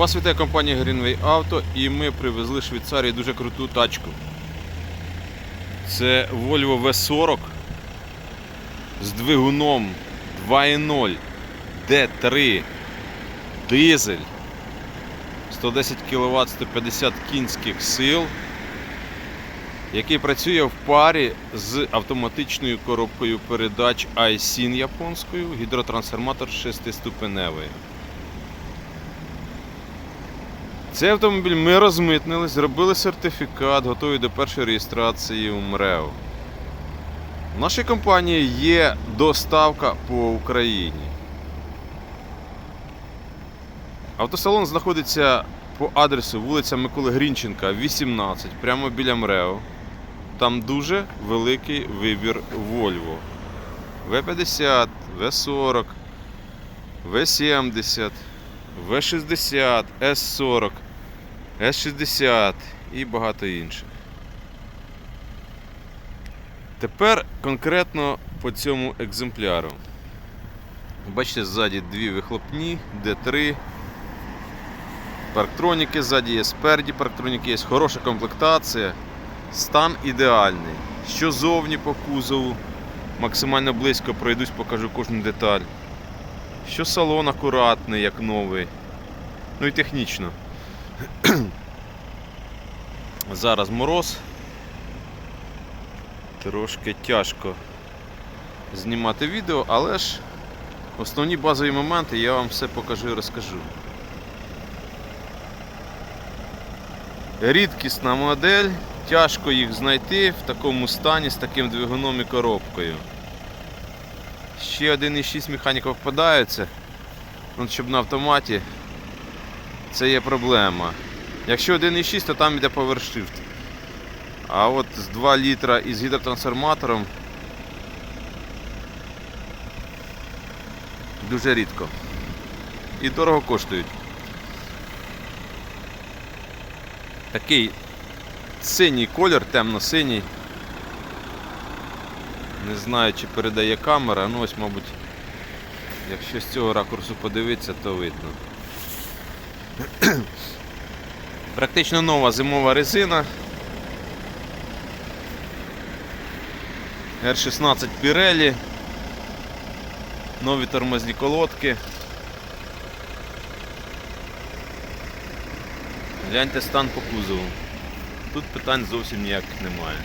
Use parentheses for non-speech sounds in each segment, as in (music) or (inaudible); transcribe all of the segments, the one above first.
Вас вітає компанія Greenway Auto і ми привезли з Швейцарії дуже круту тачку. Це Volvo V40 з двигуном 2.0 D3 дизель 110 кВт 150 кінських сил, який працює в парі з автоматичною коробкою передач iSIN японською, гідротрансформатор 6-ступеневий. Цей автомобіль ми розмитнили, зробили сертифікат, готові до першої реєстрації у МРЕО. В нашій компанії є доставка по Україні. Автосалон знаходиться по адресу вулиця Миколи Грінченка, 18, прямо біля МРЕО. Там дуже великий вибір Volvo. В50, В40, В70, В60, С40, С60 і багато інших. Тепер конкретно по цьому екземпляру. Бачите, ззаді дві вихлопні, Д3. Парктроніки ззаді є, спереді парктроніки є, хороша комплектація. Стан ідеальний. Що зовні по кузову, максимально близько пройдусь, покажу кожну деталь. Що салон акуратний, як новий. Ну і технічно. (clears throat) Зараз мороз. Трошки тяжко знімати відео, але ж основні базові моменти я вам все покажу і розкажу. Рідкісна модель, тяжко їх знайти в такому стані з таким двигуном і коробкою. Ще 1,6 механіка впадається, ну, щоб на автоматі це є проблема. Якщо 1,6, то там йде повершифт. А от з 2 літра із гідротрансформатором дуже рідко. І дорого коштують. Такий синій колір, темно-синій. Не знаю, чи передає камера, ну ось, мабуть, якщо з цього ракурсу подивитися, то видно. (clears throat) Практично нова зимова резина. R16 Pirelli. Нові тормозні колодки. Гляньте стан по кузову. Тут питань зовсім ніяких немає.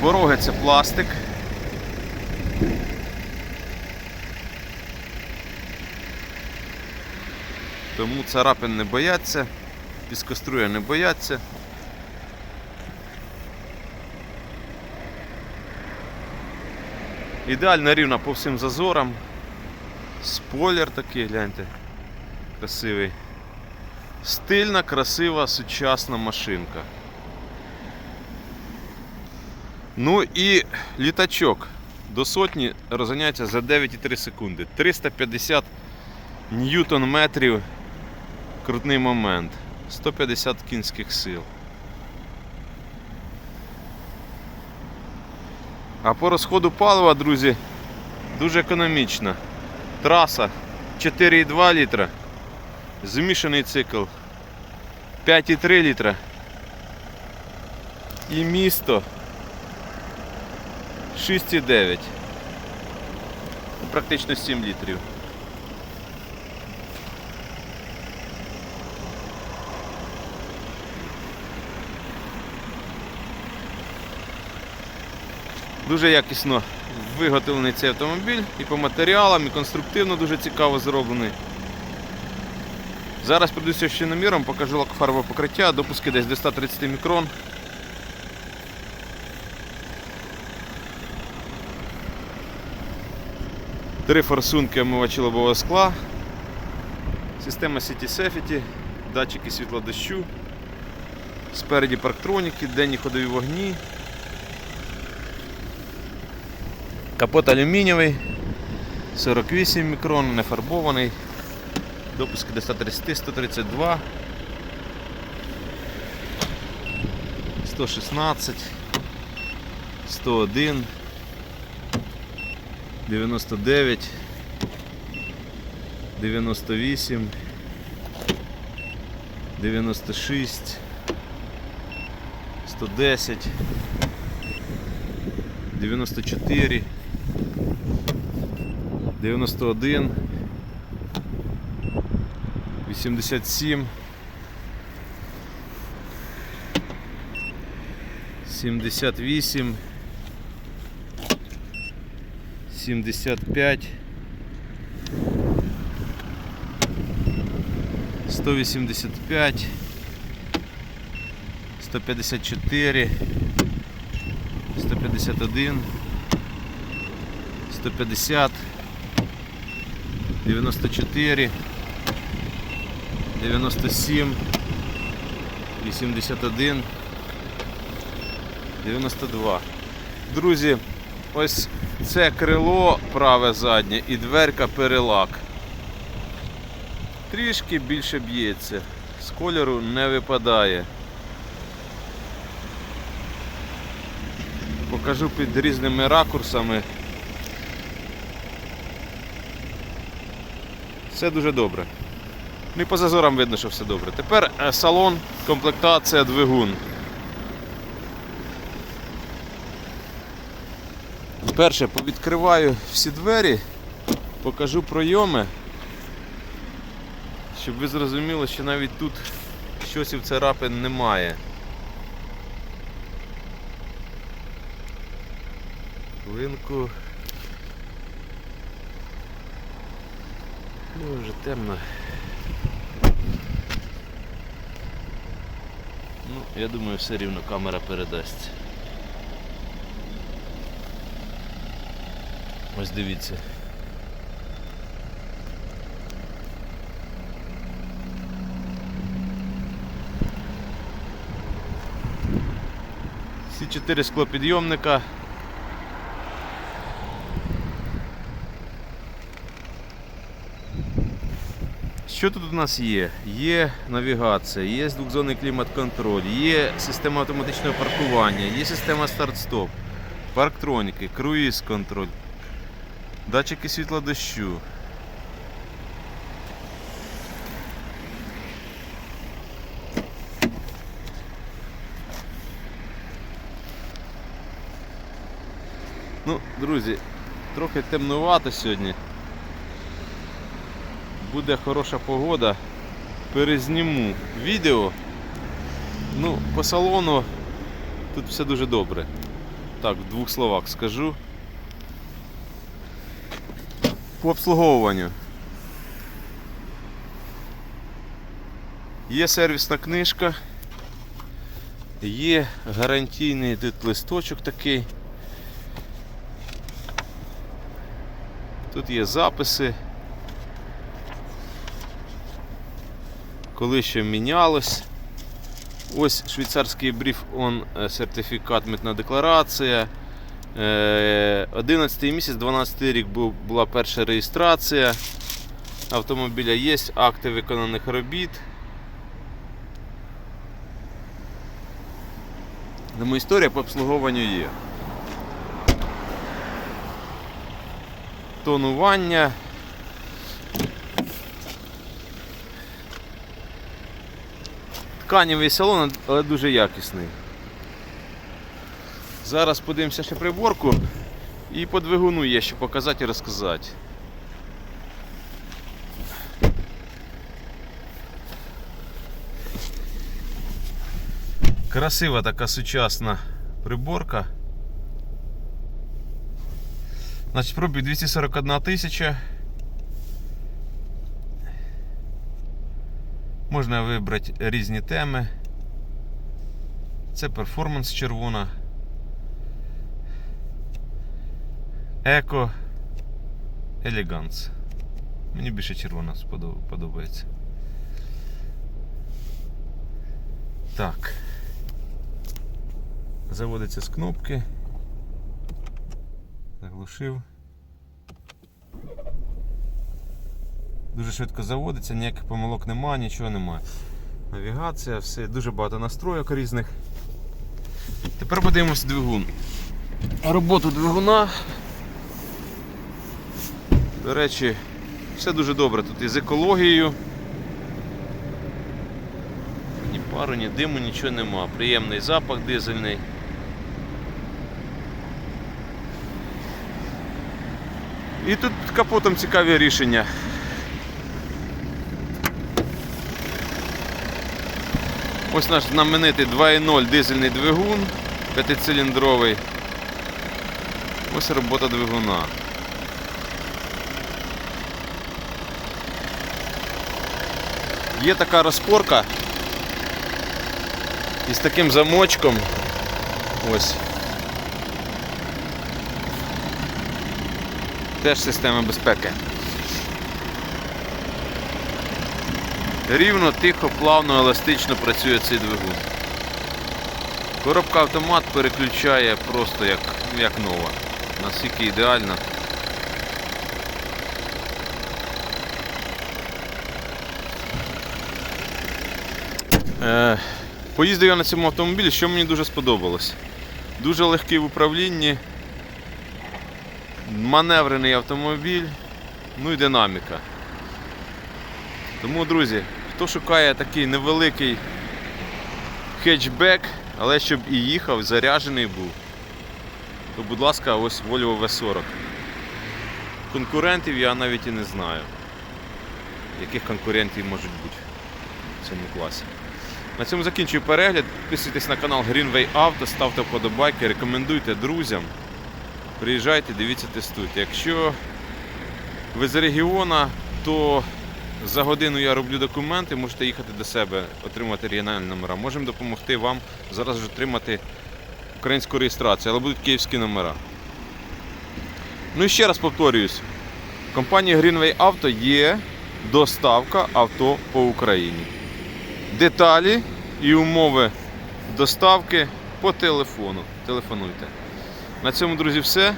Пороги це пластик. Тому царапин не бояться, піскоструя не бояться. Ідеально рівна по всім зазорам. Спойлер такий, гляньте, красивий. Стильна, красива, сучасна машинка. Ну і літачок до сотні розганяється за 9,3 секунди. 350 ньютон метрів крутний момент. 150 кінських сил. А по розходу палива, друзі, дуже економічно. Траса 4,2 літра. Змішаний цикл 5,3 літра. І місто 6,9. Ну, Практично 7 літрів. Дуже якісно виготовлений цей автомобіль і по матеріалам, і конструктивно дуже цікаво зроблений. Зараз пройдуся ще наміром, покажу лакофарбове покриття, допуски десь до 130 мікрон. Три форсунки омивачі лобового скла, система City Safety, датчики світлодощу, спереді парктроніки, денні ходові вогні. Капот алюмінієвий, 48 мікрон, не фарбований. Допуски до 130, 132, 116, 101, 99, 98, 96, 110, 94, 91, 87, 78, 75, 185, 154, 151, 150, 94, 97, 81, 92. Друзі, ось це крило праве заднє і дверка перелак. Трішки більше б'ється, з кольору не випадає. Покажу під різними ракурсами. Все дуже добре. Ну і по зазорам видно, що все добре. Тепер е, салон, комплектація, двигун. Перше, повідкриваю всі двері, покажу пройоми, щоб ви зрозуміли, що навіть тут щось в царапин немає. Хвилинку. Ну, вже темно. Ну, я думаю, все рівно камера передасть. Ось дивіться. Всі чотири склопідйомника. Що тут у нас є? Є навігація, є двохзонний клімат-контроль, є система автоматичного паркування, є система старт-стоп, парктроніки, круїз-контроль, датчики світла дощу. Ну, друзі, трохи темнувато сьогодні. Буде хороша погода. Перезніму відео. Ну, по салону тут все дуже добре. Так, в двох словах скажу. По обслуговуванню. Є сервісна книжка, є гарантійний листочок такий. Тут є записи. Коли ще мінялось. Ось швейцарський бриф он е, сертифікат, митна декларація. Е, 11 місяць, 12 рік була перша реєстрація автомобіля. Є акти виконаних робіт. Тому історія по обслуговуванню є. Тонування. Тканівий салон, але дуже якісний. Зараз подивимося ще приборку і по двигуну є що показати і розказати. Красива така сучасна приборка. Значить, пробіг 241 тисяча. Можна вибрати різні теми. Це перформанс червона. Еко. Елеганс. Мені більше червона подобається. Так. Заводиться з кнопки. Заглушив. Дуже швидко заводиться, ніяких помилок немає, нічого немає. Навігація, все, дуже багато настройок різних. Тепер подивимось двигун. Роботу двигуна. До речі, Все дуже добре тут і з екологією. Ні пару, ні диму, нічого нема. Приємний запах дизельний. І тут капотом цікаві рішення. Ось наш знаменитий 2.0 дизельний двигун, п'ятициліндровий. Ось робота двигуна. Є така розпорка із таким замочком. Ось. Теж система безпеки. Рівно, тихо, плавно, еластично працює цей двигун. Коробка автомат переключає просто як, як нова. Наскільки ідеально. Поїздив я на цьому автомобілі, що мені дуже сподобалось. Дуже легкий в управлінні, маневрений автомобіль, ну і динаміка. Тому, друзі, хто шукає такий невеликий хетчбек, але щоб і їхав, заряджений був, то будь ласка, ось Volvo V40. Конкурентів я навіть і не знаю. Яких конкурентів можуть бути в цьому класі. На цьому закінчую перегляд. Підписуйтесь на канал Greenway Auto, ставте вподобайки, рекомендуйте друзям. Приїжджайте, дивіться, тестуйте. Якщо ви з регіона, то за годину я роблю документи, можете їхати до себе, отримати регіональні номера. Можемо допомогти вам зараз ж отримати українську реєстрацію, але будуть київські номера. Ну і ще раз повторююсь, в компанія Greenway Auto є доставка авто по Україні. Деталі і умови доставки по телефону. Телефонуйте. На цьому, друзі, все.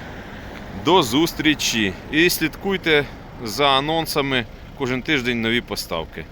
До зустрічі. І слідкуйте за анонсами кожен тиждень нові поставки.